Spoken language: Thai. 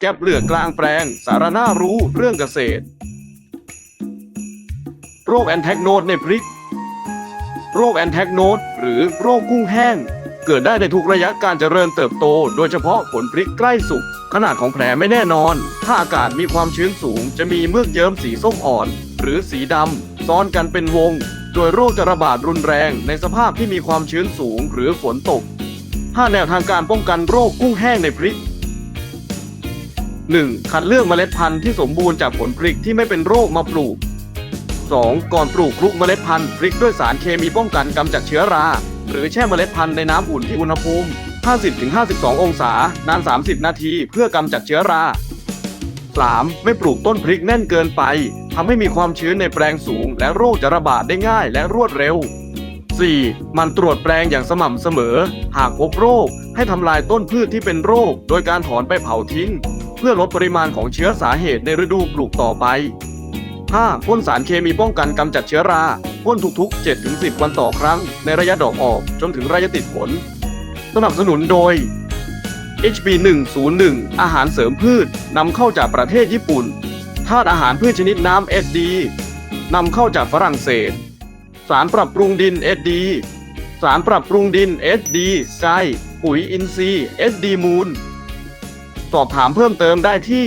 แก็บเหลือกกลางแปลง สารน่ารู้เรื่องเกษตร โรคแอนแทกโนดในพริก โรคแอนแทกโนดหรือโรคกุ้งแห้ง เกิดได้ในทุกระยะการเจริญเติบโต โดยเฉพาะผลพริกใกล้สุก ขนาดของแผลไม่แน่นอน ถ้าอากาศมีความชื้นสูง จะมีเมือกเยิ้มสีส้มอ่อน หรือสีดำซ้อนกันเป็นวง โดยโรคจะระบาดรุนแรงในสภาพที่มีความชื้นสูงหรือฝนตก 5 แนวทางการป้องกันโรคกุ้งแห้งในพริก 1. คัดเลือกเมล็ดพันธุ์ที่สมบูรณ์จากผลพริกที่ไม่เป็นโรคมาปลูก 2. ก่อนปลูกคลุกเมล็ดพันธุ์พริกด้วยสารเคมีป้องกันกำจัดเชื้อรา หรือแช่เมล็ดพันธุ์ในน้ำอุ่นที่อุณหภูมิ 50-52 องศานาน 30 นาทีเพื่อกำจัดเชื้อรา 3. ไม่ปลูกต้นพริกแน่นเกินไปทำให้มีความชื้นในแปลงสูง และโรคจะระบาดได้ง่ายและรวดเร็ว 4. มันตรวจแปลงอย่างสม่ำเสมอ หากพบโรค ให้ทำลายต้นพืชที่เป็นโรค โดยการถอนไปเผาทิ้ง เพื่อลดปริมาณของเชื้อสาเหตุในฤดูปลูกต่อไป 5. พ่นสารเคมีป้องกันกำจัดเชื้อราพ่นทุกๆ 7-10 วันต่อครั้ง ในระยะดอกออกจนถึงระยะติดผล สนับสนุนโดย HB 101อาหารเสริมพืชนำเข้าจากประเทศญี่ปุ่นธาตุอาหารพืชชนิดน้ำ SD นำเข้าจากฝรั่งเศส สารปรับปรุงดิน SD สารปรับปรุงดิน SD ไซปุ๋ยอินทรีย์ SD มูล สอบถามเพิ่มเติมได้ที่